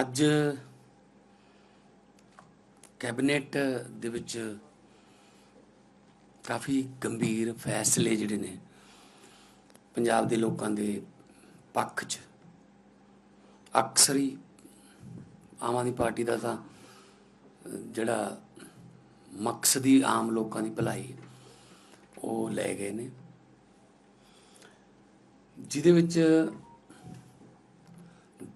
ਅੱਜ ਕੈਬਨਿਟ ਦੇ ਵਿੱਚ ਕਾਫੀ ਗੰਭੀਰ ਫੈਸਲੇ ਜਿਹੜੇ ਨੇ ਪੰਜਾਬ ਦੇ ਲੋਕਾਂ ਦੇ ਪੱਖ 'ਚ। ਅਕਸਰ ਹੀ ਆਮ ਆਦਮੀ ਪਾਰਟੀ ਦਾ ਤਾਂ ਜਿਹੜਾ ਮਕਸਦ ਹੀ ਆਮ ਲੋਕਾਂ ਦੀ ਭਲਾਈ ਉਹ ਲੈ ਗਏ ਨੇ। ਜਿਹਦੇ ਵਿੱਚ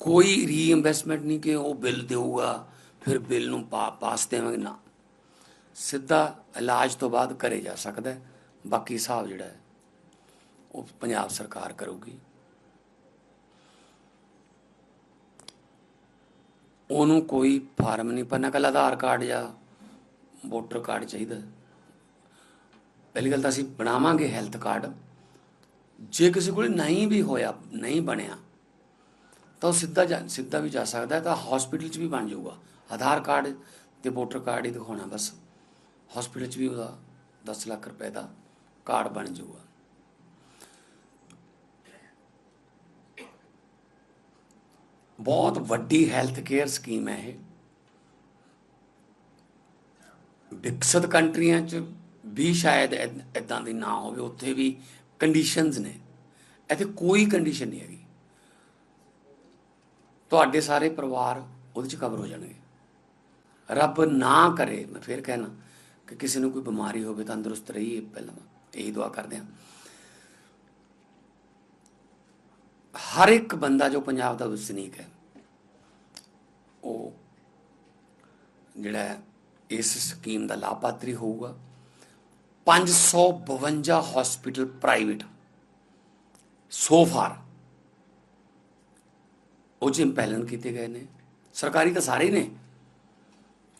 ਕੋਈ ਰੀਇਨਵੈਸਟਮੈਂਟ ਨਹੀਂ ਕਿ ਉਹ ਬਿੱਲ ਦੇਊਗਾ, ਫਿਰ ਬਿੱਲ ਨੂੰ ਪਾ- ਪਾਸ ਦੇਵਾਂਗੇ। ਨਾ। ਸਿੱਧਾ ਇਲਾਜ ਤੋਂ ਬਾਅਦ ਘਰੇ ਜਾ ਸਕਦਾ ਬਾਕੀ ਹਿਸਾਬ ਜਿਹੜਾ ਹੈ, ਉਹ ਪੰਜਾਬ ਸਰਕਾਰ ਕਰੂਗੀ। ਉਹਨੂੰ ਕੋਈ ਫਾਰਮ ਨਹੀਂ ਭਰਨਾ ਕੱਲ ਆਧਾਰ ਕਾਰਡ ਜਾਂ ਵੋਟਰ ਕਾਰਡ ਚਾਹੀਦਾ ਪਹਿਲੀ ਗੱਲ ਤਾਂ ਅਸੀਂ ਬਣਾਵਾਂਗੇ ਹੈਲਥ ਕਾਰਡ। ਜੇ ਕਿਸੇ ਕੋਲ ਨਹੀਂ ਵੀ ਹੋਇਆ, ਨਹੀਂ ਬਣਿਆ ਤਾਂ ਉਹ ਸਿੱਧਾ ਜਾ- ਸਿੱਧਾ ਵੀ ਜਾ ਸਕਦਾ ਹੈ, ਤਾਂ ਹਸਪੀਟਲ 'ਚ ਵੀ ਬਣ ਜਾਊਗਾ। ਆਧਾਰ ਕਾਰਡ ਤੇ ਵੋਟਰ ਕਾਰਡ ਹੀ ਦਿਖਾਉਣਾ ਬਸ। ਹਸਪੀਟਲ 'ਚ ਵੀ ਉਹਦਾ 10 ਲੱਖ ਰੁਪਏ ਦਾ ਕਾਰਡ ਬਣ ਜਾਊਗਾ। ਬਹੁਤ ਵੱਡੀ ਹੈਲਥ ਕੇਅਰ ਸਕੀਮ ਹੈ ਇਹ। ਵਿਕਸਿਤ ਕੰਟਰੀਆਂ 'ਚ ਵੀ ਸ਼ਾਇਦ ਇਦਾਂ ਦੀ ਨਾ ਹੋਵੇ, ਉੱਥੇ ਵੀ ਕੰਡੀਸ਼ਨਸ ਨੇ। ਇੱਥੇ ਕੋਈ ਕੰਡੀਸ਼ਨ ਨਹੀਂ ਹੈਗੀ। ਤੁਹਾਡੇ ਸਾਰੇ ਪਰਿਵਾਰ ਉਹਦੇ 'ਚ ਕਵਰ ਹੋ ਜਾਣਗੇ। ਰੱਬ ਨਾ ਕਰੇ, ਮੈਂ ਫੇਰ ਕਹਿਣਾ ਕਿ ਕਿਸੇ ਨੂੰ ਕੋਈ ਬਿਮਾਰੀ ਹੋਵੇ, ਤੰਦਰੁਸਤ ਰਹੀਏ ਪਹਿਲਾਂ ਇਹੀ ਦੁਆ ਕਰਦੇ ਹਾਂ। ਹਰ ਇੱਕ ਬੰਦਾ ਜੋ ਪੰਜਾਬ ਦਾ ਵਸਨੀਕ ਹੈ, ਉਹ ਜਿਹੜਾ ਇਸ ਸਕੀਮ ਦਾ ਲਾਭਪਾਤਰੀ ਹੋਊਗਾ। 552 ਹਸਪੀਟਲ ਪ੍ਰਾਈਵੇਟ ਸੋ ਫਾਰ ਉਹ 'ਚ ਇੰਪੈਲਨ ਕੀਤੇ ਗਏ ਨੇ। ਸਰਕਾਰੀ ਤਾਂ ਸਾਰੇ ਨੇ।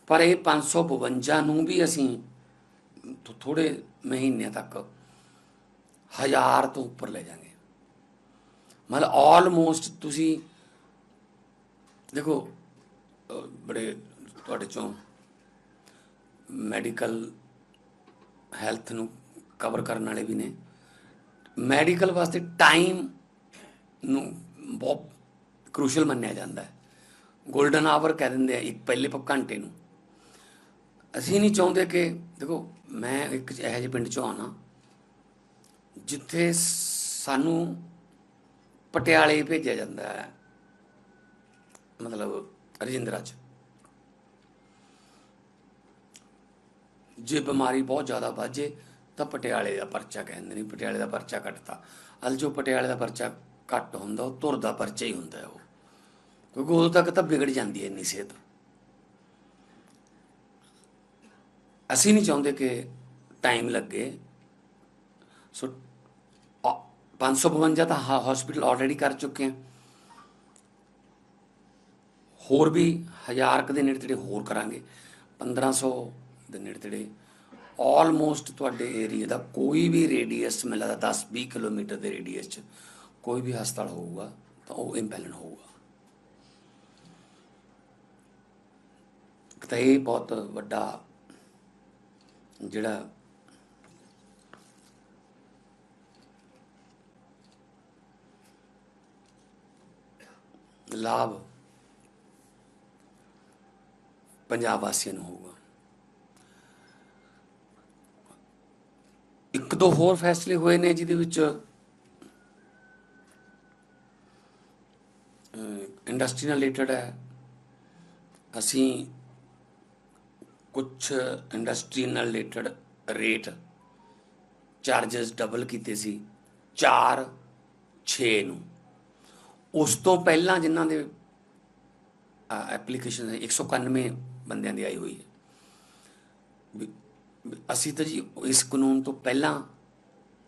ਪਰ ਇਹ 552 ਨੂੰ ਵੀ ਅਸੀਂ ਥੋ- ਥੋੜੇ ਮਹੀਨਿਆਂ ਤੱਕ ਹਜ਼ਾਰ ਤੋਂ ਉੱਪਰ ਲੈ ਜਾਾਂਗੇ। ਮਤਲਬ ਆਲਮੋਸਟ ਤੁਸੀਂ ਦੇਖੋ ਬੜੇ ਤੁਹਾਡੇ ਚੋਂ ਮੈਡੀਕਲ ਹੈਲਥ ਨੂੰ ਕਵਰ ਕਰਨ ਵਾਲੇ ਵੀ ਨੇ। ਮੈਡੀਕਲ ਵਾਸਤੇ ਟਾਈਮ ਨੂੰ ਬਹੁਤ ਕ੍ਰੂਸ਼ਲ ਮੰਨਿਆ ਜਾਂਦਾ ਹੈ। 골ਡਨ ਆਵਰ ਕਹਿ ਦਿੰਦੇ ਆ, ਇੱਕ ਪਹਿਲੇ ਪ, ਘੰਟੇ ਨੂੰ। ਅਸੀਂ ਨਹੀਂ ਚਾਹੁੰਦੇ ਕਿ, ਦੇਖੋ, ਮੈਂ ਇੱਕ ਇਹੋ ਜਿਹੇ ਪਿੰਡ ਚੋਂ ਆਉਣਾ, ਜਿੱਥੇ ਸਾਨੂੰ ਪਟਿਆਲੇ ਭੇਜਿਆ ਜਾਂਦਾ ਹੈ, ਮਤਲਬ ਰਜਿੰਦਰਾ ਚ। ਜੇ ਬਿਮਾਰੀ ਬਹੁਤ ਜ਼ਿਆਦਾ ਵੱਜੇ ਤਾਂ ਪਟਿਆਲੇ ਦਾ ਪਰਚਾ ਕਹਿੰਦੇ ਨੇ, ਪਟਿਆਲੇ ਦਾ ਪਰਚਾ ਕੱਟਤਾ। ਅਲ ਜੋ ਪਟਿਆਲੇ ਦਾ ਪਰਚਾ ਘੱਟ ਹੁੰਦਾ, ਉਹ ਧੁਰ ਦਾ ਪਰਚਾ ਹੀ ਹੁੰਦਾ ਉਹ। ਕਿਉਂਕਿ ਉਦੋਂ ਤੱਕ ਤਾਂ ਵਿਗੜ ਜਾਂਦੀ ਹੈ ਇੰਨੀ ਸਿਹਤ। ਅਸੀਂ ਨਹੀਂ ਚਾਹੁੰਦੇ ਕਿ ਟਾਈਮ ਲੱਗੇ। ਸੋ ਅ- 552 ਤਾਂ ਹਸਪੀਟਲ ਆਲਰੇਡੀ ਕਰ ਚੁੱਕੇ ਹਾਂ ਹੋਰ ਵੀ ਹਜ਼ਾਰ ਕੁ ਦੇ ਨੇੜੇ ਤੇੜੇ ਹੋਰ ਕਰਾਂਗੇ। 1500 ਦੇ ਨੇੜੇ ਤੇੜੇ ਆਲਮੋਸਟ ਤੁਹਾਡੇ ਏਰੀਆ ਦਾ ਕੋਈ ਵੀ ਰੇਡੀਅਸ ਮਿਲਦਾ 10 20 ਕਿਲੋਮੀਟਰ ਦੇ ਰੇਡੀਅਸ ਚ। ਕੋਈ ਵੀ ਹਸਪਤਾਲ ਹੋਊਗਾ ਤਾਂ ਉਹ ਇੰਪੈਲਨ ਹੋਊਗਾ। ਤਾਂ ਇਹ ਬਹੁਤ ਵੱਡਾ ਜਿਹੜਾ ਲਾਭ ਪੰਜਾਬ ਵਾਸੀਆਂ ਨੂੰ ਹੋਊਗਾ। ਇੱਕ ਦੋ ਹੋਰ ਫੈਸਲੇ ਹੋਏ ਨੇ ਜਿਹਦੇ ਵਿੱਚ ਇੰਡਸਟਰੀ ਨਾਲ ਰਿਲੇਟਡ ਹੈ। ਅਸੀਂ ਕੁਝ ਇੰਡਸਟਰੀ ਨਾਲ ਰਿਲੇਟਡ ਰੇਟ ਚਾਰजेस ਡਬਲ ਕੀਤੇ ਸੀ 4 6 ਨੂੰ। ਉਸ ਤੋਂ ਪਹਿਲਾਂ ਜਿਨ੍ਹਾਂ ਦੇ ਐਪਲੀਕੇਸ਼ਨ 191 ਬੰਦਿਆਂ ਦੀ ਆਈ ਹੋਈ ਹੈ। ਵੀ- ਅਸੀਂ ਤਾਂ ਜੀ ਇਸ ਕਾਨੂੰਨ ਤੋਂ ਪਹਿਲਾਂ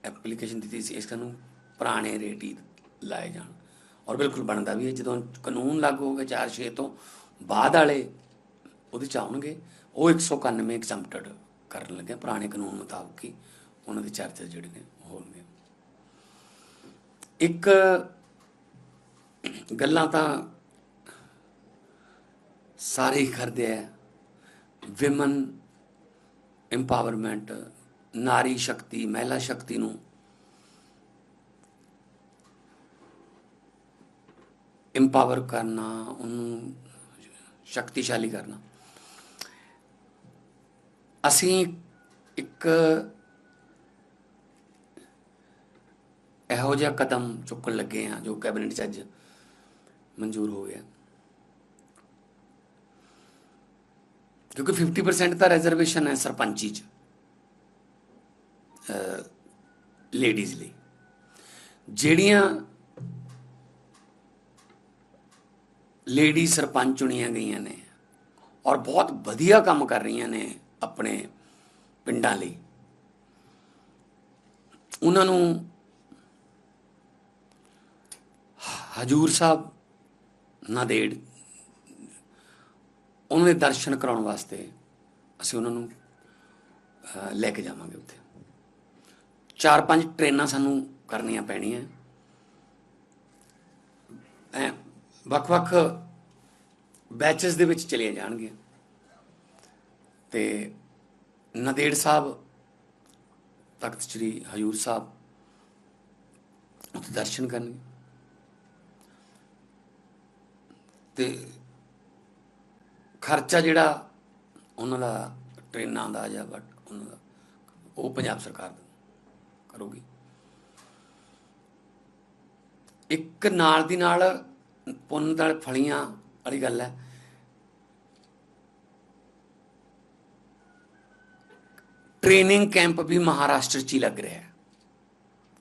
ਐਪਲੀਕੇਸ਼ਨ ਦਿੱਤੀ ਸੀ, ਇਸ ਕਾਨੂੰਨ ਪੁਰਾਣੇ ਰੇਟ ਹੀ ਲਾਏ ਜਾਣ। ਔਰ ਬਿਲਕੁਲ ਬਣਦਾ ਵੀ ਹੈ ਜਦੋਂ ਕਾਨੂੰਨ ਲਾਗੂ ਹੋ ਗਿਆ 4 6 ਤੋਂ ਬਾਅਦ ਵਾਲੇ ਉਹਦੇ ਚ ਆਉਣਗੇ, ਉਹ 191 ਐਗਜ਼ੈਂਪਟਡ ਕਰਨ ਲੱਗੇ ਪੁਰਾਣੇ ਕਾਨੂੰਨ ਮੁਤਾਬਕ ਹੀ ਉਹਨਾਂ ਦੇ ਚਾਰਜਸ ਜਿਹੜੇ ਨੇ ਉਹ ਹੋਣਗੇ। ਇੱਕ ਗੱਲਾਂ ਤਾਂ ਸਾਰੇ ਹੀ ਕਰਦੇ ਆ ਵਿਮਨ ਐਮਪਾਵਰਮੈਂਟ ਨਾਰੀ ਸ਼ਕਤੀ, ਮਹਿਲਾ ਸ਼ਕਤੀ ਨੂੰ ਇੰਪਾਵਰ ਕਰਨਾ, ਉਹਨੂੰ ਸ਼ਕਤੀਸ਼ਾਲੀ ਕਰਨਾ। ਅਸੀਂ ਇੱਕ ਇਹੋ ਜਿਹਾ ਕਦਮ ਚੁੱਕਣ ਲੱਗੇ ਹਾਂ, ਜੋ ਕੈਬਨਿਟ 'ਚ ਅੱਜ ਮਨਜ਼ੂਰ ਹੋ ਗਿਆ। ਕਿਉਂਕਿ 50% ਤਾਂ ਰਿਜ਼ਰਵੇਸ਼ਨ ਹੈ ਸਰਪੰਚੀ 'ਚ ਲੇਡੀਜ਼ ਲਈ। ਜਿਹੜੀਆਂ ਲੇਡੀ ਸਰਪੰਚ ਚੁਣੀਆਂ ਗਈਆਂ ਨੇ ਔਰ ਬਹੁਤ ਵਧੀਆ ਕੰਮ ਕਰ ਰਹੀਆਂ ਨੇ ਆਪਣੇ ਪਿੰਡਾਂ ਲਈ। ਉਹਨਾਂ ਨੂੰ ਹਜੂਰ ਸਾਹਿਬ ਨਾਦੇੜ ਉਹਨਾਂ ਦੇ ਦਰਸ਼ਨ ਕਰਾਉਣ ਵਾਸਤੇ ਅਸੀਂ ਉਹਨਾਂ ਨੂੰ ਲੈ ਕੇ ਜਾਵਾਂਗੇ ਉੱਥੇ। ਚਾਰ ਪੰਜ ਟ੍ਰੇਨਾਂ ਸਾਨੂੰ ਕਰਨੀਆਂ ਪੈਣੀਆਂ। ਵੱਖ-ਵੱਖ ਬੈਚਸ ਦੇ ਵਿੱਚ ਚਲੀਆਂ ਜਾਣਗੀਆਂ। ਤੇ ਨਦੇੜ ਸਾਹਿਬ, ਤਖਤ ਸ੍ਰੀ ਹਜੂਰ ਸਾਹਿਬ, ਉੱਥੇ ਦਰਸ਼ਨ ਕਰਨਗੇ। ਤੇ ਖਰਚਾ ਜਿਹੜਾ ਉਹਨਾਂ ਦਾ, ਟ੍ਰੇਨਾਂ ਦਾ ਜਾਂ ਬਟ ਉਹਨਾਂ ਦਾ, ਉਹ ਪੰਜਾਬ ਸਰਕਾਰ ਕਰੂਗੀ। ਇੱਕ ਨਾਲ ਦੀ ਨਾਲ ਪੁੰਨ ਨਾਲ ਫਲੀਆਂ ਵਾਲੀ ਗੱਲ ਹੈ। ਟ੍ਰੇਨਿੰਗ ਕੈਂਪ ਵੀ ਮਹਾਰਾਸ਼ਟਰ 'ਚ ਹੀ ਲੱਗ ਰਿਹਾ ਹੈ।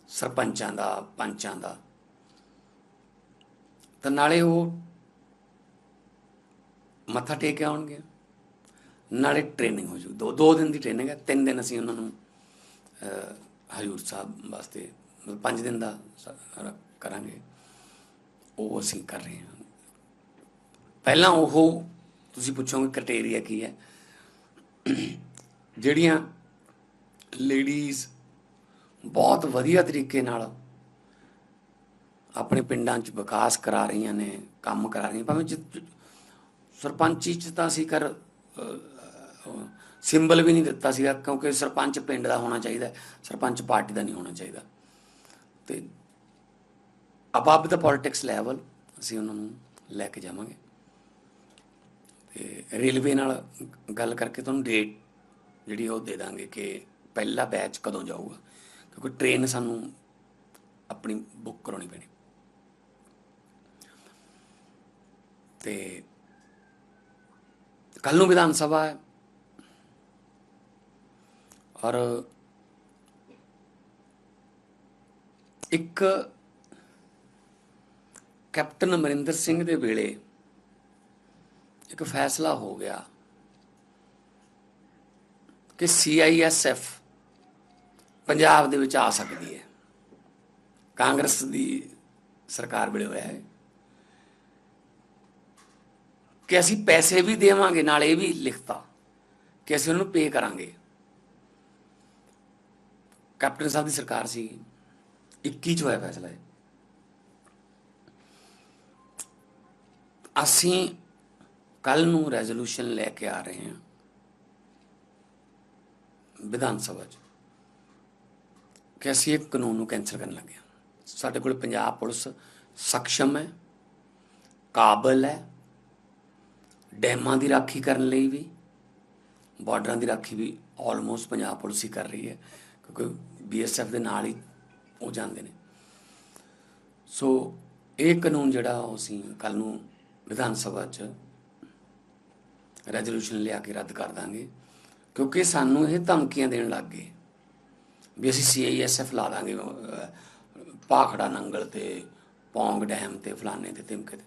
ਸਰਪੰਚਾਂ ਦਾ, ਪੰਚਾਂ ਦਾ। ਤਾਂ ਨਾਲੇ ਉਹ ਮੱਥਾ ਟੇਕ ਕੇ ਆਉਣਗੇ। ਨਾਲੇ ਟ੍ਰੇਨਿੰਗ ਹੋ ਜੂ। ਦੋ ਦੋ ਦਿਨ ਦੀ ਟ੍ਰੇਨਿੰਗ ਹੈ। ਤਿੰਨ ਦਿਨ ਅਸੀਂ ਉਹਨਾਂ ਨੂੰ ਹਜ਼ੂਰ ਸਾਹਿਬ ਵਾਸਤੇ ਮਤਲਬ ਪੰਜ ਦਿਨ ਦਾ ਕਰਾਂਗੇ। ਉਹ ਅਸੀਂ ਕਰ ਰਹੇ ਹਾਂ। ਪਹਿਲਾਂ ਉਹ ਤੁਸੀਂ ਪੁੱਛੋਗੇ ਕ੍ਰਾਈਟੇਰੀਆ ਕੀ ਹੈ। ਜਿਹੜੀਆਂ ਲੇਡੀਜ਼ ਬਹੁਤ ਵਧੀਆ ਤਰੀਕੇ ਨਾਲ ਆਪਣੇ ਪਿੰਡਾਂ 'ਚ ਵਿਕਾਸ ਕਰਾ ਰਹੀਆਂ ਨੇ, ਕੰਮ ਕਰਾ ਰਹੀਆਂ ਭਾਵੇਂ ਸਰਪੰਚੀ 'ਚ ਤਾਂ ਅਸੀਂ ਕਰ ਸਿੰਬਲ ਵੀ ਨਹੀਂ ਦਿੱਤਾ ਸੀਗਾ, ਕਿਉਂਕਿ ਸਰਪੰਚ ਪਿੰਡ ਦਾ ਹੋਣਾ ਚਾਹੀਦਾ, ਸਰਪੰਚ ਪਾਰਟੀ ਦਾ ਨਹੀਂ ਹੋਣਾ ਚਾਹੀਦਾ। ਤੇ ਅਬਵ ਦਾ ਪੋਲਿਟਿਕਸ ਲੈਵਲ ਅਸੀਂ ਉਹਨਾਂ ਨੂੰ ਲੈ ਕੇ ਜਾਵਾਂਗੇ। ਤੇ ਰੇਲਵੇ ਨਾਲ ਗੱਲ ਕਰਕੇ ਤੁਹਾਨੂੰ ਡੇਟ ਜਿਹੜੀ ਉਹ ਦੇ ਦਾਂਗੇ ਕਿ ਪਹਿਲਾ ਬੈਚ ਕਦੋਂ ਜਾਊਗਾ। ਕਿਉਂਕਿ ਟ੍ਰੇਨ ਸਾਨੂੰ ਆਪਣੀ ਬੁੱਕ ਕਰਾਉਣੀ ਪੈਣੀ। ਤੇ ਕੱਲ ਨੂੰ ਵਿਧਾਨ ਸਭਾ ਹੈ। ਔਰ ਇੱਕ ਕੈਪਟਨ ਅਮਰਿੰਦਰ ਸਿੰਘ ਦੇ ਵੇਲੇ ਇੱਕ ਫੈਸਲਾ ਹੋ ਗਿਆ ਕਿ ਸੀਆਈਐਸਐਫ ਪੰਜਾਬ ਦੇ ਵਿੱਚ ਆ ਸਕਦੀ ਹੈ। ਕਾਂਗਰਸ ਦੀ ਸਰਕਾਰ ਵੇਲੇ ਹੋਇਆ ਹੈ ਕਿ ਅਸੀਂ ਪੈਸੇ ਵੀ ਦੇਵਾਂਗੇ, ਨਾਲ ਇਹ ਵੀ ਲਿਖਤਾ ਕਿ ਅਸੀਂ ਉਹਨੂੰ ਪੇ ਕਰਾਂਗੇ। ਕੈਪਟਨ ਸਾਹਿਬ ਦੀ ਸਰਕਾਰ ਸੀ 21 ਚ ਹੋਇਆ ਫੈਸਲਾ ਇਹ। ਅਸੀਂ ਕੱਲ ਨੂੰ ਰੈਜ਼ੋਲੂਸ਼ਨ ਲੈ ਕੇ ਆ ਰਹੇ ਹਾਂ ਵਿਧਾਨ ਸਭਾ 'ਚ ਕਿ ਅਸੀਂ ਇਹ ਕਾਨੂੰਨ ਨੂੰ ਕੈਂਸਲ ਕਰਨ ਲੱਗੇ ਹਾਂ। ਸਾਡੇ ਕੋਲ ਪੰਜਾਬ ਪੁਲਿਸ ਸક્ષਮ ਹੈ, ਕਾਬਲ ਹੈ, ਡੈਮਾਂ ਦੀ ਰਾਖੀ ਕਰਨ ਲਈ ਵੀ, ਬਾਰਡਰਾਂ ਦੀ ਰਾਖੀ ਵੀ ਆਲਮੋਸਟ ਪੰਜਾਬ ਪੁਲਿਸ ਹੀ ਕਰ ਰਹੀ ਹੈ, ਕਿਉਂਕਿ ਬੀਐਸਐਫ ਦੇ ਨਾਲ ਹੀ ਉਹ ਜਾਂਦੇ ਨੇ। ਸੋ ਇਹ ਕਾਨੂੰਨ ਜਿਹੜਾ ਉਹ ਅਸੀਂ ਕੱਲ ਨੂੰ ਵਿਧਾਨ ਸਭਾ 'ਚ ਰੈਜ਼ੋਲੂਸ਼ਨ ਲਿਆ ਕੇ ਰੱਦ ਕਰ ਦਾਂਗੇ ਕਿਉਂਕਿ ਸਾਨੂੰ ਇਹ ਧਮਕੀਆਂ ਦੇਣ ਲੱਗ ਗਏ ਵੀ ਅਸੀਂ ਸੀਆਈਐਸਐਫ ਲਾ ਦਾਂਗੇ ਅਹ, ਪਾਖੜਾ ਨੰਗਲ ਤੇ ਪੌਂਗ ਡੈਮ ਤੇ ਫਲਾਣੇ ਤੇ ਤਿਮਕੇ ਤੇ।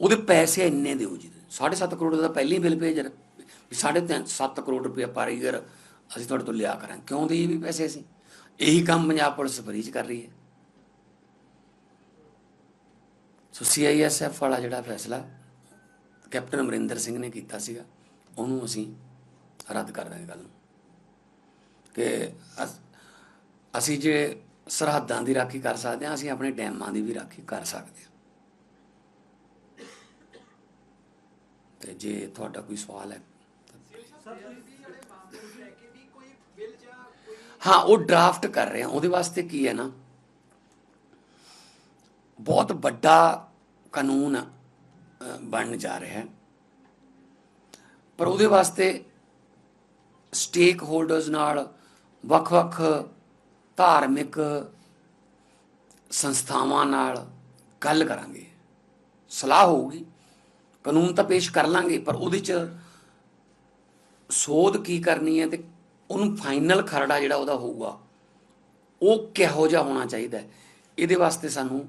ਉਹਦੇ ਪੈਸੇ ਇੰਨੇ ਦਿਓ ਜੀ। 7.5 ਕਰੋੜ ਦਾ ਪਹਿਲੀ ਬਿੱਲ ਭੇਜ ਰਿਹਾ। ਵੀ 7.5 ਕਰੋੜ ਰੁਪਏ ਪਰ ਈਅਰ ਅਸੀਂ ਤੁਹਾਡੇ ਤੋਂ ਲਿਆ ਕਰਾਂ ਕਿਉਂ ਦੇ ਵੀ ਪੈਸੇ ਅਸੀਂ? ਇਹੀ ਕੰਮ ਪੰਜਾਬ ਪੁਲਿਸ ਫਰੀ ਚ ਕਰ ਰਹੀ ਹੈ। ਸੋ ਸੀਆਈਐਸਐਫ ਵਾਲਾ ਜਿਹੜਾ ਫੈਸਲਾ ਕੈਪਟਨ ਅਮਰਿੰਦਰ ਸਿੰਘ ਨੇ ਕੀਤਾ ਸੀਗਾ, ਉਹਨੂੰ ਅਸੀਂ ਰੱਦ ਕਰ ਦਾਂਗੇ ਗੱਲ ਨੂੰ। ਕਿ ਅਸੀਂ ਜੇ ਸਰਹੱਦਾਂ ਦੀ ਰਾਖੀ ਕਰ ਸਕਦੇ ਹਾਂ, ਅਸੀਂ ਆਪਣੇ ਡੈਮਾਂ ਦੀ ਵੀ ਰਾਖੀ ਕਰ ਸਕਦੇ ਹਾਂ। ਤੇ ਜੇ ਤੁਹਾਡਾ ਕੋਈ ਸਵਾਲ ਹੈ ਹਾਂ, ਉਹ ਡਰਾਫਟ ਕਰ ਰਹੇ ਆ ਉਹਦੇ ਵਾਸਤੇ ਕੀ ਹੈ ਨਾ ਬਹੁਤ ਵੱਡਾ ਕਾਨੂੰਨ ਅ, ਬਣਨ ਜਾ ਰਿਹਾ ਹੈ। ਪਰ ਉਹਦੇ ਵਾਸਤੇ ਸਟੇਕ ਹੋਲਡਰਸ ਨਾਲ ਵੱਖ-ਵੱਖ ਧਾਰਮਿਕ ਸੰਸਥਾਵਾਂ ਨਾਲ ਗੱਲ ਕਰਾਂਗੇ। ਸਲਾਹ ਹੋਊਗੀ। ਕਾਨੂੰਨ ਤਾਂ ਪੇਸ਼ ਕਰ ਲਾਂਗੇ ਪਰ ਉਹਦੇ ਚ ਸੋਧ ਕੀ ਕਰਨੀ ਹੈ ਤੇ ਉਹਨੂੰ ਫਾਈਨਲ ਖਰੜਾ ਜਿਹੜਾ ਉਹਦਾ ਹੋਊਗਾ ਉਹ ਕਿਹੋ ਜਿਹਾ ਹੋਣਾ ਚਾਹੀਦਾ ਇਹਦੇ ਵਾਸਤੇ ਸਾਨੂੰ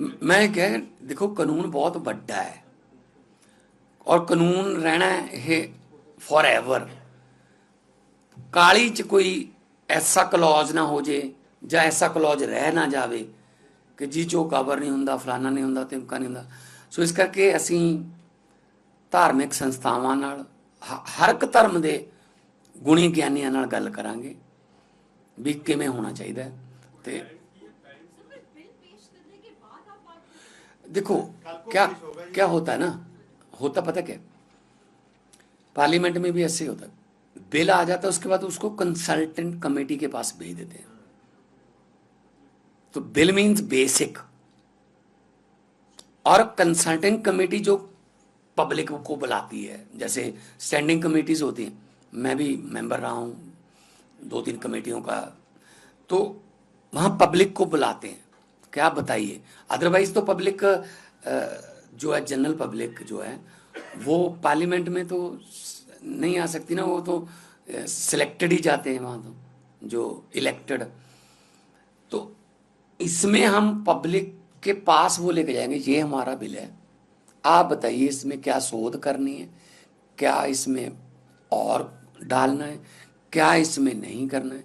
ਮ- ਮੈਂ ਕਹਾਂ, ਦੇਖੋ, ਕਾਨੂੰਨ ਬਹੁਤ ਵੱਡਾ ਹੈ। ਔਰ ਕਾਨੂੰਨ ਰਹਿਣਾ ਇਹ ਫੋਰਐਵਰ ਕਾਲੀ ਚ ਕੋਈ ਐਸਾ ਕਲੌਜ ਨਾ ਹੋ ਜੇ, ਜਾਂ ਐਸਾ ਕਲੌਜ ਰਹਿ ਨਾ ਜਾਵੇ ਕਿ ਜੀ ਚੋ ਕਵਰ ਨਹੀਂ ਹੁੰਦਾ, ਫਲਾਨਾ ਨਹੀਂ ਹੁੰਦਾ, ਤਿਮਕਾ ਨਹੀਂ ਹੁੰਦਾ। ਸੋ ਇਸ ਕਰਕੇ ਅਸੀਂ ਧਾਰਮਿਕ ਸੰਸਥਾਵਾਂ ਨਾਲ ਹਰ ਇੱਕ ਧਰਮ ਦੇ ਗੁਣੀ ਗਿਆਨੀਆਂ ਨਾਲ ਗੱਲ ਕਰਾਂਗੇ ਵੀ ਕਿਵੇਂ ਹੋਣਾ ਚਾਹੀਦਾ ਹੈ। ਤੇ देखो, क्या क्या होता है ना? होता पता क्या पार्लियामेंट में भी ऐसे ही होता है। बिल आ जाता है, उसके बाद उसको कंसल्टेंट कमेटी के पास भेज देते हैं। तो बिल मीन्स बेसिक और कंसल्टेंट कमेटी जो पब्लिक को बुलाती है, जैसे स्टैंडिंग कमेटीज होती हैं। मैं भी मेंबर रहा हूँ दो तीन कमेटियों का। तो वहाँ पब्लिक को बुलाते हैं। क्या आप बताइए? अदरवाइज़ तो पब्लिक जो है जनरल पब्लिक जो है, वो पार्लियामेंट में तो नहीं आ सकती ना, वो तो सिलेक्टेड ही जाते हैं वहाँ तो जो इलेक्टेड तो इसमें हम पब्लिक के पास वो लेके जाएँगे, ये हमारा बिल है। आप बताइए इसमें क्या शोध करनी है? क्या इसमें और डालना है? क्या इसमें नहीं करना है?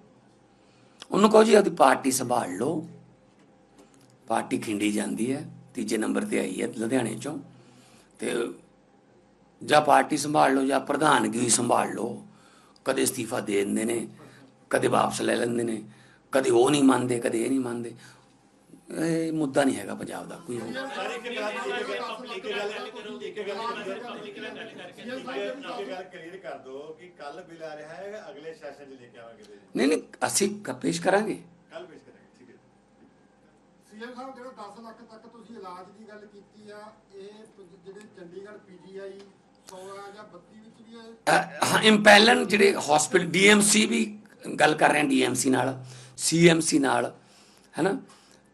ਉਹਨੂੰ ਕਹੋ ਜੀ, ਆਪਦੀ ਪਾਰਟੀ ਸੰਭਾਲ ਲਓ। ਪਾਰਟੀ ਖਿੰਡੀ ਜਾਂਦੀ ਹੈ, ਤੀਜੇ ਨੰਬਰ ਤੇ ਆਈ ਹੈ ਲੁਧਿਆਣੇ ਚੋਂ। ਤੇ ਜਾਂ ਪਾਰਟੀ ਸੰਭਾਲ ਲਓ, ਜਾਂ ਪ੍ਰਧਾਨਗੀ ਸੰਭਾਲ ਲਓ। ਕਦੇ ਅਸਤੀਫਾ ਦੇ ਦਿੰਦੇ ਨੇ, ਕਦੇ ਵਾਪਸ ਲੈ ਲੈਂਦੇ ਨੇ। ਕਦੇ ਉਹ ਨਹੀਂ ਮੰਨਦੇ, ਕਦੇ ਇਹ ਨਹੀਂ ਮੰਨਦੇ। ਇਹ ਮੁੱਦਾ ਨਹੀਂ ਹੈਗਾ ਪੰਜਾਬ ਦਾ ਕੋਈ ਨਹੀਂ ਨਹੀਂ ਅਸੀਂ ਪੇਸ਼ ਕਰਾਂਗੇ ਕੱਲ ਪੇਸ਼ ਕਰਾਂਗੇ। ਠੀਕ ਹੈ ਸੀਐਮ ਸਾਹਿਬ ਜਿਹੜਾ 10 ਲੱਖ ਤੱਕ ਤੁਸੀਂ ਇਲਾਜ ਦੀ ਗੱਲ ਕੀਤੀ ਆ ਇਹ ਜਿਹੜੇ ਚੰਡੀਗੜ੍ਹ ਪੀਜੀਆਈ 16 ਜਾਂ 32 ਵਿੱਚ ਵੀ ਹਾਂ ਇੰਪੈਲਨ ਜਿਹੜੇ ਹਸਪੀਟਲ ਡੀਐਮਸੀ ਵੀ ਗੱਲ ਕਰ ਰਹੇ ਡੀਐਮਸੀ ਨਾਲ ਸੀਐਮਸੀ ਨਾਲ ਹੈਨਾ?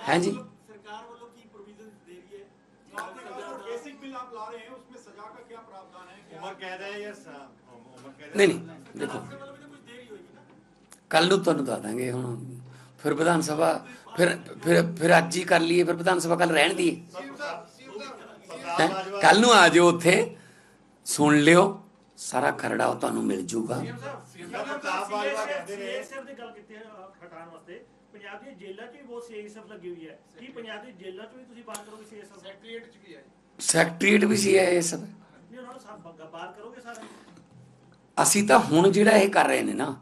ਹੈ ਜੀ ਸਰਕਾਰ ਵੱਲੋਂ ਕੀ ਪ੍ਰੋਵੀਜ਼ਨ ਦੇ ਰਹੀ ਹੈ ਨਹੀਂ ਨਹੀਂ ਦੇਖੋ ਕੱਲ ਨੂੰ ਤੁਹਾਨੂੰ ਦੱਸ ਦਾਂਗੇ ਹੁਣ ਫਿਰ ਵਿਧਾਨ ਸਭਾ ਫਿਰ ਫਿਰ ਫਿਰ ਅੱਜ ਹੀ ਕਰ ਲਈਏ ਫਿਰ ਵਿਧਾਨ ਸਭਾ ਕੱਲ ਰਹਿਣ ਦੀ ਕੱਲ ਨੂੰ ਆ ਜਿਓ ਉੱਥੇ ਸੁਣ ਲਿਓ ਸਾਰਾ ਖਰੜਾ ਤੁਹਾਨੂੰ ਮਿਲ ਜੂਗਾ ਪੰਜਾਬ ਜੇਲ੍ਹਾਂ 'ਚ ਵੀ ਬਹੁਤ ਸੀਐਸਐਫ ਲੱਗੀ ਹੋਈ ਹੈ। ਕੀ ਪੰਜਾਬ ਦੀ ਜੇਲ੍ਹਾਂ 'ਚ ਵੀ ਤੁਸੀਂ ਬਾਤ ਕਰੋਗੇ ਸੀਐਸਐਫ ਸੈਕਟਰੀਏਟ ਚ ਕੀ ਹੈ ਸੈਕਟਰੀਏਟ ਵੀ ਸੀ ਇਹ ਸਭ। ਨਹੀਂ ਉਹਨਾਂ ਨੂੰ ਸਭ ਬ- ਬਾਹਰ ਕਰੋਗੇ ਸਾਰਾ? ਅਸੀਂ ਤਾਂ ਹੁਣ ਜਿਹੜਾ ਇਹ ਕਰ ਰਹੇ ਨੇ ਨਾ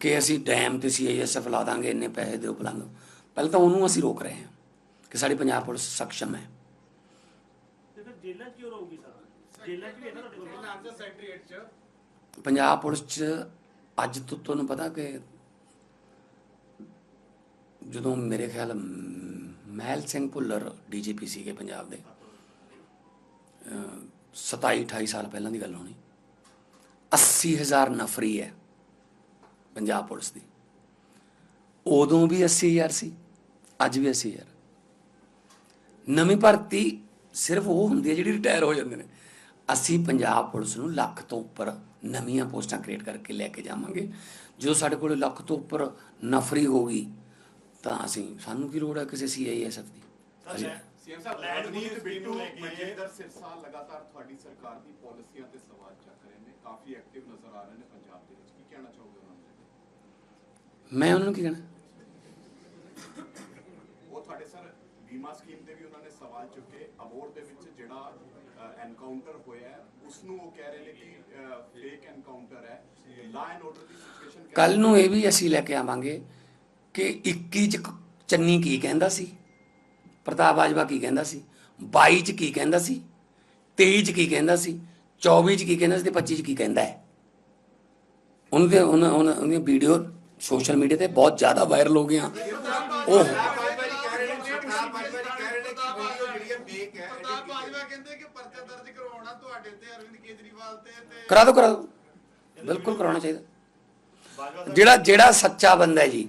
ਕਿ ਅਸੀਂ ਡੈਮ ਤੇ ਸੀਆਈਐਸਐਫ ਲਾ ਦਾਂਗੇ ਇੰਨੇ ਪੈਸੇ ਦਿਓ ਪਲੰਗ ਪਹਿਲਾਂ ਤਾਂ ਉਹਨੂੰ ਅਸੀਂ ਰੋਕ ਰਹੇ ਹਾਂ ਕਿ ਸਾਡੀ ਪੰਜਾਬ ਪੁਲਿਸ ਸક્ષਮ ਹੈ। ਤੇ ਫਿਰ ਜੇਲ੍ਹਾਂ 'ਚ ਕਿਉਂ ਰਹੂਗੀ ਸਾਰਾ? ਜੇਲ੍ਹਾਂ 'ਚ ਵੀ ਹੈ ਨਾ ਤੁਹਾਡੇ ਕੋਲ ਆਨਸਰ ਸੈਕਟਰੀਏਟ ਚ। ਪੰਜਾਬ ਪੁਲਿਸ 'ਚ ਅੱਜ ਤੋਂ ਤੁਹਾਨੂੰ ਪਤਾ ਕਿ ਜਦੋਂ ਮੇਰੇ ਖਿਆਲ ਮਹਿਲ ਸਿੰਘ ਭੁੱਲਰ ਡੀਜੀਪੀ ਸੀਗੇ ਪੰਜਾਬ ਦੇ, ਅਹ 27 28 ਸਾਲ ਪਹਿਲਾਂ ਦੀ ਗੱਲ ਹੋਣੀ 80000 ਨਫਰੀ ਹੈ ਪੰਜਾਬ ਪੁਲਿਸ ਦੀ। ਉਦੋਂ ਵੀ 80000 ਸੀ, ਅੱਜ ਵੀ 80000 ਨਵੀਂ ਭਰਤੀ ਸਿਰਫ ਉਹ ਹੁੰਦੀ ਹੈ ਜਿਹੜੀ ਰਿਟਾਇਰ ਹੋ ਜਾਂਦੇ ਨੇ। ਅਸੀਂ ਪੰਜਾਬ ਪੁਲਿਸ ਨੂੰ ਲੱਖ ਤੋਂ ਉੱਪਰ ਨਵੀਆਂ ਪੋਸਟਾਂ ਕ੍ਰੀਏਟ ਕਰਕੇ ਲੈ ਕੇ ਜਾਵਾਂਗੇ। ਜਦੋਂ ਸਾਡੇ ਕੋਲ ਲੱਖ ਤੋਂ ਉੱਪਰ ਨਫਰੀ ਹੋਗੀ ਤਾਂ ਅਸੀਂ ਸਾਨੂੰ ਕੀ ਲੋੜ ਹੈ ਕਿਸੇ ਸੀਆਈਐਸਐਫ ਦੀ? ਅਸੀਂ ਸੀਐਮ ਸਾਹਿਬ ਲੈਂਡ ਰਣਜੀਤ ਪੂਲਿੰਗ ਬਿੱਟੂ ਨੂੰ ਲੈ ਕੇ ਮਨਜਿੰਦਰ ਸਿਰਸਾ ਲਗਾਤਾਰ ਤੁਹਾਡੀ ਸਰਕਾਰ ਦੀ ਪਾਲਿਸੀਆਂ ਤੇ ਸਵਾਲ ਚੱਕ ਰਹੇ ਨੇ ਕਾਫੀ ਐਕਟਿਵ ਨਜ਼ਰ ਆ ਰਹੇ ਨੇ ਪੰਜਾਬ ਦੇ ਵਿੱਚ। ਕੀ ਕਹਿਣਾ ਚਾਹੋਗੇ ਉਹਨਾਂ ਨੂੰ? ਮੈਂ ਉਹਨਾਂ ਨੂੰ ਕੀ ਕਹਿਣਾ? ਉਹ ਤੁਹਾਡੇ ਸਰ ਬੀਮਾ ਸਕੀਮ ਤੇ ਵੀ ਉਹਨਾਂ ਨੇ ਸਵਾਲ ਚੁੱਕੇ ਅਬੋਰ ਦੇ ਵਿੱਚ ਜਿਹੜਾ ਐਨਕਾਊਂਟਰ ਹੋਇਆ ਹੈ, ਉਸ ਨੂੰ ਉਹ ਕਹਿ ਰਹੇ ਨੇ ਕਿ ਫੇਕ ਐਨਕਾਊਂਟਰ ਹੈ। Law and order the situation ਕੱਲ ਨੂੰ ਇਹ ਵੀ ਅਸੀਂ ਲੈ ਕੇ ਆਵਾਂਗੇ। ਕਿ 21 ਚ ਚੰਨੀ ਕੀ ਕਹਿੰਦਾ ਸੀ? ਪ੍ਰਤਾਪ ਬਾਜਵਾ ਕੀ ਕਹਿੰਦਾ ਸੀ? 22 ਚ ਕੀ ਕਹਿੰਦਾ ਸੀ? 23 ਚ ਕੀ ਕਹਿੰਦਾ ਸੀ? 24 ਚ ਕੀ ਕਹਿੰਦਾ ਸੀ ਤੇ 25 ਚ ਕੀ ਕਹਿੰਦਾ ਹੈ? ਉਹਨਾਂ ਦੇ ਉਹਨਾਂ ਉਹਨਾਂ- ਉਹਦੀਆਂ ਵੀਡੀਓ ਸੋਸ਼ਲ ਮੀਡੀਆ ਤੇ ਬਹੁਤ ਜ਼ਿਆਦਾ ਵਾਇਰਲ ਹੋ ਗਈਆਂ। ਉਹ ਕਰਾ ਦੋ ਕਰਾ ਦਿਓ। ਬਿਲਕੁਲ ਕਰਾਉਣਾ ਚਾਹੀਦਾ। ਜਿਹੜਾ ਜਿਹੜਾ ਸੱਚਾ ਬੰਦਾ ਹੈ ਜੀ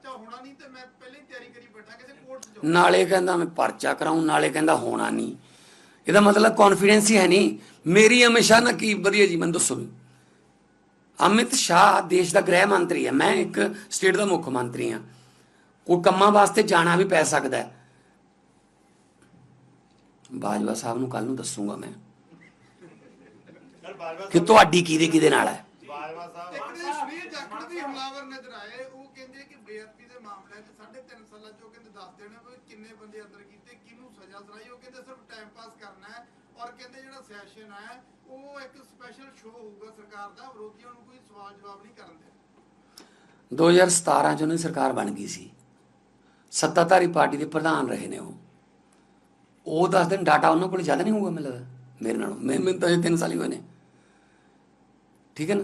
ਹੋਣਾ ਨਹੀਂ ਤੇ ਮੈਂ ਪਹਿਲਾਂ ਹੀ ਤਿਆਰੀ ਕਰੀ ਬੈਠਾ ਕਿਸੇ ਕੋਰਟ 'ਚ ਜਾਊਂ ਨਾਲੇ ਕਹਿੰਦਾ ਮੈਂ ਪਰਚਾ ਕਰਾਉਂ ਨਾਲੇ ਕਹਿੰਦਾ ਹੋਣਾ ਨਹੀਂ। ਇਹਦਾ ਮਤਲਬ ਕੌਨਫੀਡੈਂਸ ਹੀ ਹੈ ਨਹੀਂ। ਮੇਰੀ ਹਮੇਸ਼ਾ ਨਾ ਕੀ ਵਧੀਆ ਜੀ ਮੈਨੂੰ ਦੱਸੋ ਅਮਿਤ ਸ਼ਾਹ ਦੇਸ਼ ਦਾ ਗ੍ਰਹਿ ਮੰਤਰੀ ਹੈ ਮੈਂ ਇੱਕ ਸਟੇਟ ਦਾ ਮੁੱਖ ਮੰਤਰੀ ਹਾਂ। ਕੋਈ ਕੰਮਾਂ ਵਾਸਤੇ ਜਾਣਾ ਵੀ ਪੈ ਸਕਦਾ ਹੈ। ਬਾਜਵਾ ਸਾਹਿਬ ਨੂੰ ਕੱਲ ਨੂੰ ਦੱਸੂਗਾ ਮੈਂ ਕਿ ਤੁਹਾਡੀ ਕਿਹਦੇ ਕਿਹਦੇ ਨਾਲ ਹੈ? ਬਾਜਵਾ ਸਾਹਿਬ। ਇੱਕ ਦਿਨ ਸ਼ਰੀਰ ਜਾਖੜ ਵੀ ਹਮਲਾਵਰ ਨਜ਼ਰ ਆਏ। ਉਹ ਕਹਿੰਦੇ ਕਿ ਬੇਅਦਬੀ ਦੇ ਮਾਮਲੇ 'ਚ 3.5 ਸਾਲਾਂ 'ਚ ਉਹ ਕਹਿੰਦੇ ਦੱਸ ਦੇਣਾ ਵੀ ਕਿੰਨੇ ਬੰਦੇ ਅੰਦਰ ਕੀਤੇ ਕਿਹਨੂੰ ਸਜ਼ਾ ਸੁਣਾਈ। ਉਹ ਕਹਿੰਦੇ ਸਿਰਫ ਟਾਈਮ ਪਾਸ ਕਰਨਾ ਹੈ ਔਰ ਕਹਿੰਦੇ ਜਿਹੜਾ ਸੈਸ਼ਨ ਹੈ ਉਹ ਇੱਕ ਸਪੈਸ਼ਲ ਸ਼ੋਅ ਹੋਊਗਾ ਸਰਕਾਰ ਦਾ। ਵਿਰੋਧੀਆਂ ਨੂੰ ਕੋਈ ਸਵਾਲ ਜਵਾਬ ਨਹੀਂ ਕਰਨ ਦੇ 2017 ਚ ਉਹਨਾਂ ਦੀ ਸਰਕਾਰ ਬਣ ਗਈ ਸੀ। ਸੱਤਾਧਾਰੀ ਪਾਰਟੀ ਦੇ ਪ੍ਰਧਾਨ ਰਹੇ ਨੇ ਉਹ। ਉਹ ਦੱਸ ਦਿਨ ਡਾਟਾ ਉਹਨਾਂ ਕੋਲ ਜ਼ਿਆਦਾ ਨਹੀਂ ਹੋਊਗਾ ਮੈਨੂੰ ਲੱਗਦਾ। ਮੇਰੇ ਨਾਲੋਂ। ਮੈਂ ਮੈਨੂੰ ਤਾਂ ਇਹ 3 ਸਾਲ ਹੀ ਹੋਏ ਨੇ। ਠੀਕ ਹੈ ਨਾ?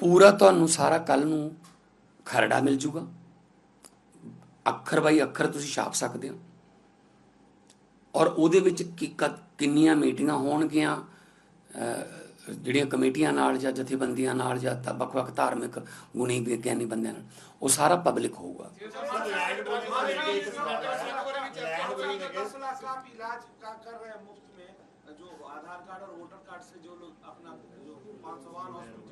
ਪੂਰਾ ਤੁਹਾਨੂੰ ਸਾਰਾ ਕੱਲ ਨੂੰ ਖਰੜਾ ਮਿਲ ਜੂਗਾ ਅੱਖਰ ਬਾਈ ਅੱਖਰ ਤੁਸੀਂ ਛਾਪ ਸਕਦੇ ਹੋ ਔਰ ਉਹਦੇ ਵਿੱਚ ਕੀ- ਕ- ਕਿੰਨੀਆਂ ਮੀਟਿੰਗਾਂ ਹੋਣਗੀਆਂ ਅਹ, ਜਿਹੜੀਆਂ ਕਮੇਟੀਆਂ ਨਾਲ ਜਾਂ ਜਥੇਬੰਦੀਆਂ ਨਾਲ ਜਾਂ ਤਾਂ ਵੱਖ-ਵੱਖ ਧਾਰਮਿਕ ਗੁਣੀ ਵਿਗਿਆਨੀ ਬੰਦਿਆਂ ਨਾਲ ਉਹ ਸਾਰਾ ਪਬਲਿਕ ਹੋਊਗਾ ਲੈਂਡ ਪੂਲਿੰਗ ਨੂੰ ਲੈ ਕੇ ਇੱਕ ਸਵਾਲ ਹੈ ਲੈਂਡ ਪੂਲਿੰਗ ਲੈ ਕੇ दस लाख का आप इलाज का कर रहे हैं मुफ्त में जो आधार कार्ड और वोटर कार्ड से जो लोग अपना जो पांचवान हॉस्पिटल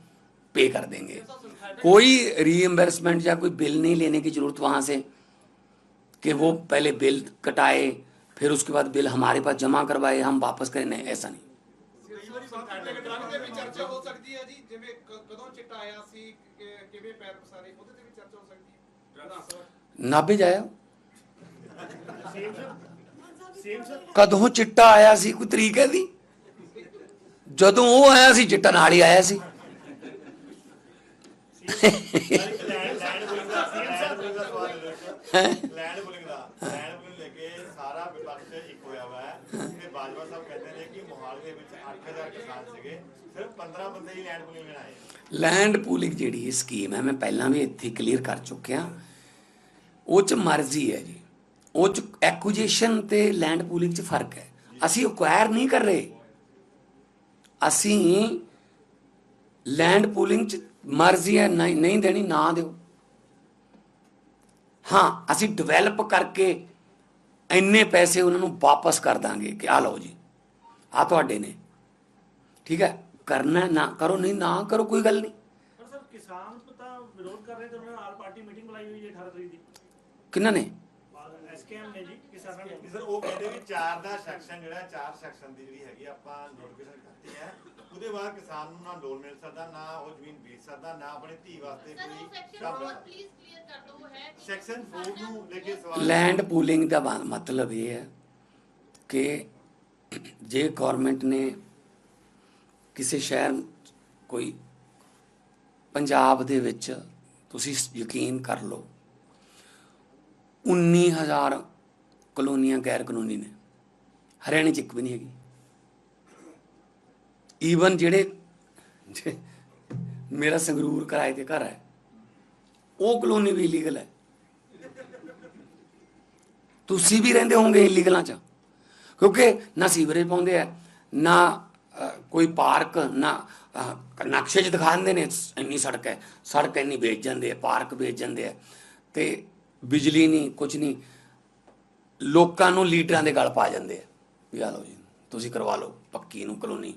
पे कर देंगे कोई रीएम्बर्समेंट या कोई बिल नहीं लेने की जरूरत वहां से कि वो पहले बिल कटाए फिर उसके बाद बिल हमारे पास जमा करवाए हम वापस करें नहीं ऐसा नहीं ਉਹਦੇ ਵੀ ਚਰਚਾ ਹੋ ਸਕਦੀ ਹੈ ਜੀ ਜਿਵੇਂ ਕ- ਕਦੋਂ ਚਿੱਟਾ ਆਇਆ ਸੀ ਕਿ- ਕਿਵੇਂ ਪੈਰ ਪਸਾਰੇ ਉਹਦੇ ਤੇ ਵੀ ਚਰਚਾ ਹੋ ਸਕਦੀ ਹੈ ਵਿਧਾਨ ਸਭਾ ਨਾਭੇ ਜਾਇਆ ਸੇਮ ਸਰ ਸੇਮ ਸਰ ਕਦੋਂ ਚਿੱਟਾ ਆਇਆ ਸੀ ਕੋਈ ਤਰੀਕ ਹੈ ਦੀ ਜਦੋਂ ਉਹ ਆਇਆ ਸੀ ਚਿੱਟਾ ਨਾਲ ਹੀ ਆਇਆ ਸੀ ਲੈਂਡ ਪੁਲਿੰਗ ਦਾ ਲੈਂਡ ਪੁਲਿੰਗ ਲੈ ਕੇ ਸਾਰਾ ਵਿਪਕਸ਼ ਇੱਕ ਹੋਇਆ ਹੋਇਆ ਹੈ ਤੇ ਬਾਜਵਾ ਸਾਹਿਬ ਕਹਿੰਦੇ ਨੇ ਕਿ ਮੋਹਾਲੀ ਦੇ ਵਿੱਚ 8000 ਕਿਸਾਨ ਸੀਗੇ ਸਿਰਫ 15 ਬੰਦੇ ਹੀ ਲੈਂਡ ਪੁਲਿੰਗ ਲੈਣ ਆਏ ਲੈਂਡ ਪੂਲਿੰਗ ਜਿਹੜੀ ਇਹ ਸਕੀਮ ਹੈ, ਮੈਂ ਪਹਿਲਾਂ ਵੀ ਇੱਥੇ ਕਲੀਅਰ ਕਰ ਚੁੱਕਿਆ। ਉਹ ਚ ਮਰਜ਼ੀ ਹੈ ਜੀ। ਉਹ ਚ ਐਕੁਜੀਸ਼ਨ ਤੇ ਲੈਂਡ ਪੂਲਿੰਗ ਚ ਫ਼ਰਕ ਹੈ। ਅਸੀਂ ਅਕਵਾਇਰ ਨਹੀਂ ਕਰ ਰਹੇ। ਅਸੀਂ ਲੈਂਡ ਪੂਲਿੰਗ ਚ ਮਰਜ਼ੀ ਹੈ ਨਹੀਂ ਨਹੀਂ ਦੇਣੀ ਨਾ ਦਿਓ। ਹਾਂ ਅਸੀਂ ਡਿਵੈਲਪ ਕਰਕੇ ਇੰਨੇ ਪੈਸੇ ਉਹਨਾਂ ਨੂੰ ਵਾਪਸ ਕਰ ਦਾਂਗੇ ਕਿ ਆ ਲਓ ਜੀ ਆ ਤੁਹਾਡੇ ਨੇ। ਠੀਕ ਹੈ ਕਰਨਾ ਨਾ ਕਰੋ ਨਹੀਂ ਨਾ ਕਰੋ ਕੋਈ ਗੱਲ ਨਹੀਂ। ਪਰ ਸਰ ਕਿਸਾਨ ਤਾਂ ਵਿਰੋਧ ਕਰ ਰਹੇ ਤੇ ਉਹਨਾਂ ਨੇ ਆਲ ਪਾਰਟੀ ਮੀਟਿੰਗ ਬੁਲਾਈ ਹੋਈ ਹੈ 18 ਤਰੀਕ ਦੀ। ਕਿੰਨਾ ਨੇ? ਐਸਕੇਐਮ ਨੇ ਜੀ ਕਿਸਾਨਾਂ ਨੇ। ਸਰ ਉਹ ਕਹਿੰਦੇ ਵੀ ਚਾਰ ਦਾ ਸੈਕਸ਼ਨ ਜਿਹੜਾ ਚਾਰ ਸੈਕਸ਼ਨ ਦੀ ਜਿਹੜੀ ਹੈਗੀ ਆਪਾਂ ਨੋਟੀਫਿਕੇਸ਼ਨ ਕਰਤੀ ਹੈ। ਉਹਦੇ ਬਾਅਦ ਕਿਸਾਨ ਨੂੰ ਨਾ ਲੋਨ ਮਿਲ ਸਕਦਾ ਨਾ ਉਹ ਜ਼ਮੀਨ ਵੇਚ ਸਕਦਾ ਨਾ ਆਪਣੀ ਧੀ ਵਾਸਤੇ ਸਰ ਉਹ ਕੋਈ ਸੈਕਸ਼ਨ ਕੰਮ ਬਹੁਤ ਪਲੀਜ਼ ਕਲੀਅਰ ਕਰ ਦਿਓ ਉਹ ਹੈ ਕਿ ਸੈਕਸ਼ਨ 4 ਨੂੰ ਲੈ ਕੇ ਸਵਾਲ ਲੈਂਡ ਪੂਲਿੰਗ ਦਾ ਬਾ- ਮਤਲਬ ਇਹ ਹੈ ਕਿ ਜੇ ਗਵਰਨਮੈਂਟ ਨੇ ਕਿਸੇ ਸ਼ਹਿਰ ਕੋਈ ਪੰਜਾਬ ਦੇ ਵਿੱਚ ਤੁਸੀਂ ਯਕੀਨ ਕਰ ਲਓ 19000 ਕਲੋਨੀਆਂ ਗੈਰ ਕਾਨੂੰਨੀ ਨੇ। ਹਰਿਆਣੇ ਚ ਇੱਕ ਵੀ ਨਹੀਂ ਹੈਗੀ। ਈਵਨ ਜਿਹੜੇ ਜੇ- ਮੇਰਾ ਸੰਗਰੂਰ ਕਿਰਾਏ ਤੇ ਘਰ ਹੈ, ਉਹ ਕਲੋਨੀ ਵੀ ਇਲੀਗਲ ਹੈ। ਤੁਸੀਂ ਵੀ ਰਹਿੰਦੇ ਹੋਵੋਗੇ ਇਲੀਗਲਾਂ ਚ। ਕਿਉਂਕਿ ਨਾ ਸੀਵਰੇਜ ਪਾਉਂਦੇ ਆ, ਨਾ ਕੋਈ ਪਾਰਕ, ਨਾ ਨਕਸ਼ੇ 'ਚ ਦਿਖਾ ਦਿੰਦੇ ਨੇ, ਇੰਨੀ ਸੜਕ ਹੈ, ਸੜਕ ਇੰਨੀ ਵੇਚ ਜਾਂਦੇ ਆ, ਪਾਰਕ ਵੇਚ ਜਾਂਦੇ ਆ, ਤੇ ਬਿਜਲੀ ਨਹੀਂ ਕੁਝ ਨਹੀਂ ਲੋਕਾਂ ਨੂੰ ਲੀਡਰਾਂ ਦੇ ਗਲ ਪਾ ਜਾਂਦੇ ਆ। ਵੀ ਆ ਲਓ ਜੀ, ਤੁਸੀਂ ਕਰਵਾ ਲਓ, ਪੱਕੀ ਨੂੰ ਕਲੋਨੀ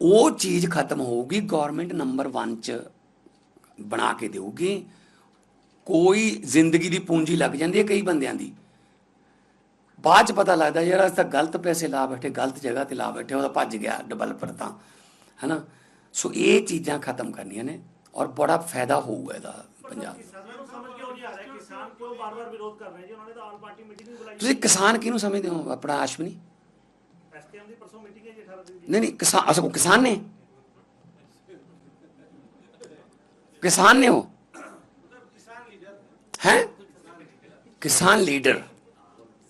ਉਹ ਚੀਜ਼ ਖਤਮ ਹੋਊਗੀ ਗਵਰਨਮੈਂਟ ਨੰਬਰ 1 ਚ ਬਣਾ ਕੇ ਦੇਊਗੀ। ਕੋਈ ਜ਼ਿੰਦਗੀ ਦੀ ਪੂੰਜੀ ਲੱਗ ਜਾਂਦੀ ਹੈ ਕਈ ਬੰਦਿਆਂ ਦੀ। ਬਾਅਦ ਚ ਪਤਾ ਲੱਗਦਾ ਯਾਰ, ਅਸੀਂ ਤਾਂ ਗਲਤ ਪੈਸੇ ਲਾ ਬੈਠੇ, ਗਲਤ ਜਗ੍ਹਾ ਤੇ ਲਾ ਬੈਠੇ ਉਹਦਾ ਭੱਜ ਗਿਆ ਡਿਵੈਲਪਰ ਤਾਂ, ਹੈਨਾ? ਸੋ ਇਹ ਚੀਜ਼ਾਂ ਖਤਮ ਕਰਨੀਆਂ ਨੇ ਔਰ ਬੜਾ ਫਾਇਦਾ ਹੋਊਗਾ ਇਹਦਾ ਪੰਜਾਬ ਤੁਸੀਂ ਕਿਸਾਨ ਕਿਹਨੂੰ ਸਮਝਦੇ ਹੋ ਆਪਣਾ ਆਸ਼ਵਨੀ? ਐਸਕੇਐਮ ਦੀ ਪਰਸੋਂ ਮੀਟਿੰਗ ਹੈ ਜੀ 18 ਤਰੀਕ ਦੀ ਨਹੀਂ ਨਹੀਂ ਕਿਸਾਨ ਅਸਲ ਕਿਸਾਨ ਨੇ ਕਿਸਾਨ ਨੇ ਉਹ किसान लीडर हैं किसान लीडर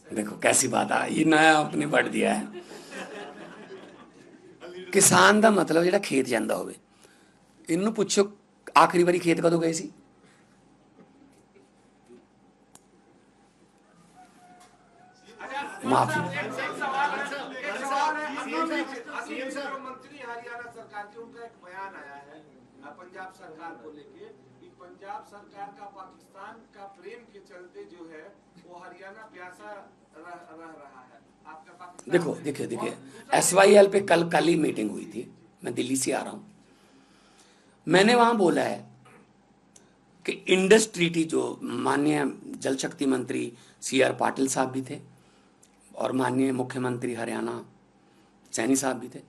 देखो कैसी बात आ ये नया आपने पढ़ दिया है ਕਿਸਾਨ ਦਾ ਮਤਲਬ ਜਿਹੜਾ ਖੇਤ ਜਾਂਦਾ ਹੋਵੇ ਇਹਨੂੰ ਪੁੱਛੋ ਆਖਰੀ ਵਾਰੀ ਖੇਤ ਕਦੋਂ ਗਏ ਸੀ माफी सरकार का पाकिस्तान का प्रेम के चलते जो है वो हरियाणा प्यासा रह, रह रहा है। आपका देखो देखिए देखिए एस वाई एल पे कल कल ही मीटिंग हुई थी। मैं दिल्ली से आ रहा हूँ। मैंने वहाँ बोला है कि इंडस ट्रीटी जो माननीय जल शक्ति मंत्री सी आर पाटिल साहब भी थे और माननीय मुख्यमंत्री हरियाणा सैनी साहब भी थे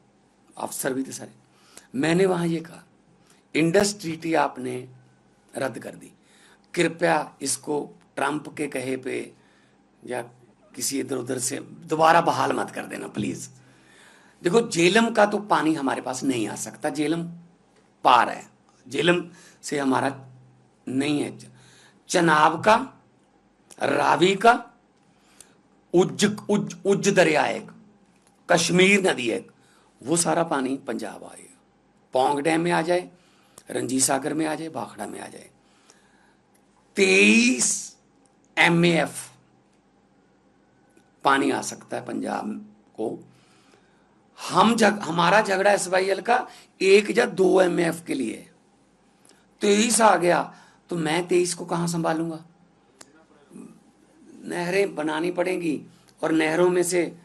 अफसर भी थे सारे। मैंने वहाँ ये कहा इंडस ट्रीटी आपने रद्द कर दी। कृपया इसको ट्रंप के कहे पे या किसी इधर उधर से दोबारा बहाल मत कर देना प्लीज़ देखो, जेलम का तो पानी हमारे पास नहीं आ सकता, जेलम पार है। जेलम से हमारा नहीं है। चनाब का, रावी का, उज्ज उज्ज उज्ज दरिया एक, कश्मीर नदी एक, वो सारा पानी पंजाब आएगा। पोंग डैम में आ जाए रंजी सागर में आ जाए भाखड़ा में आ जाए। तेईस एमएएफ पानी आ सकता है पंजाब को। हम जग, हमारा झगड़ा एस का एक या दो एमएएफ के लिए। तेईस आ गया तो मैं तेईस को कहाँ संभालूँगा? नहरें बनानी पड़ेंगी और नहरों में से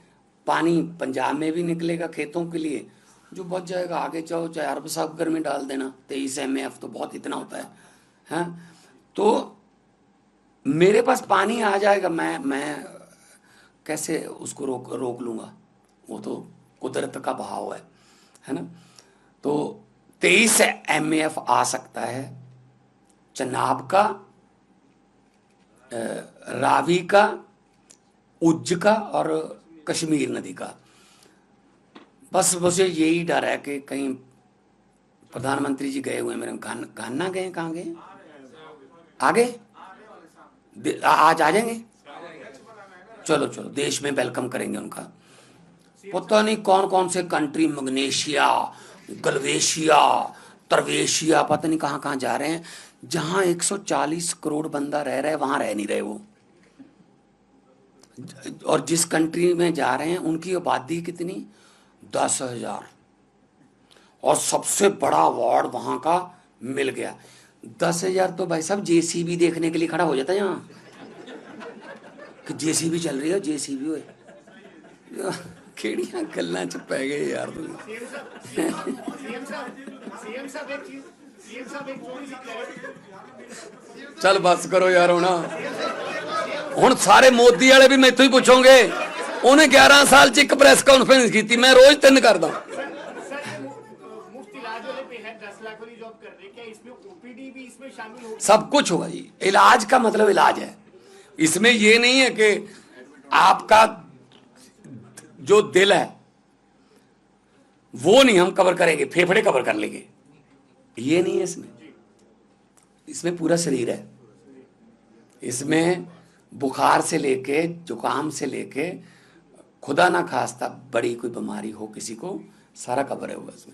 पानी पंजाब में भी निकलेगा खेतों के लिए। जो बच जाएगा, आगे जाओ चाहे अरब सागर में डाल देना, तेईस एम एफ़ तो बहुत इतना होता है, हैं? तो मेरे पास पानी आ जाएगा, मैं मैं कैसे उसको रोक रोक लूँगा? वो तो कुदरत का भाव है है ना? तो तेईस एम एफ़ आ सकता है, चनाब का रावी का, उज्ज का और कश्मीर नदी का। बस मुझे यही डर है कि कहीं प्रधानमंत्री जी गए हुए मेरे घान घाना गए, कहाँ गए? आगे? आज आ जाएँगे? चलो चलो, देश में वेलकम करेंगे उनका। पता नहीं कौन कौन से कंट्री मग्नेशिया, गलवेशिया, तरवेशिया, पता नहीं कहाँ कहाँ जा रहे हैं। जहाँ 140 करोड़ बंदा रह रहा है, वहाँ रह नहीं रहे वो। और जिस कंट्री में जा रहे हैं, उनकी आबादी कितनी? दस हज़ार। और सबसे बड़ा अवार्ड वहाँ का मिल गया। दस हज़ार तो भाई साहब जेसीबी देखने के लिए खड़ा हो जाता है यहाँ। कि जेसीबी चल रही है जेसीबी हो केड़िया गल पै गए यार चल बस करो यार होना हूँ सारे मोदी वाले भी मेथ ही पूछोगे ਬੱਸ ਕਰੋ ਯਾਰ ਹੁਣ ਹੁਣ ਸਾਰੇ ਮੋਦੀ ਵਾਲੇ ਵੀ ਮੈਥੋਂ ਹੀ ਪੁੱਛੋਗੇ ਉਹਨੇ 11 ਸਾਲ ਚ ਇੱਕ ਪ੍ਰੈਸ ਕਾਨਫਰੰਸ ਕੀਤੀ ਮੈਂ ਰੋਜ਼ ਤਿੰਨ ਕਰਦਾ सर ये मु- मुफ्त इलाज वाले पे है दस लाख वाली जॉब कर रहे हैं क्या इसमें ओपीडी भी इसमें शामिल होगी सब कुछ होगा जी इलाज का मतलब इलाज है इसमें ये नहीं है कि आपका जो दिल है वो नहीं हम कवर करेंगे फेफड़े कवर कर लेंगे ये नहीं है इसमें इसमें पूरा शरीर है इसमें बुखार से लेके जुकाम से लेके खुदा ना खास्ता बड़ी कोई बीमारी हो किसी को सारा कवर है होगा इसमें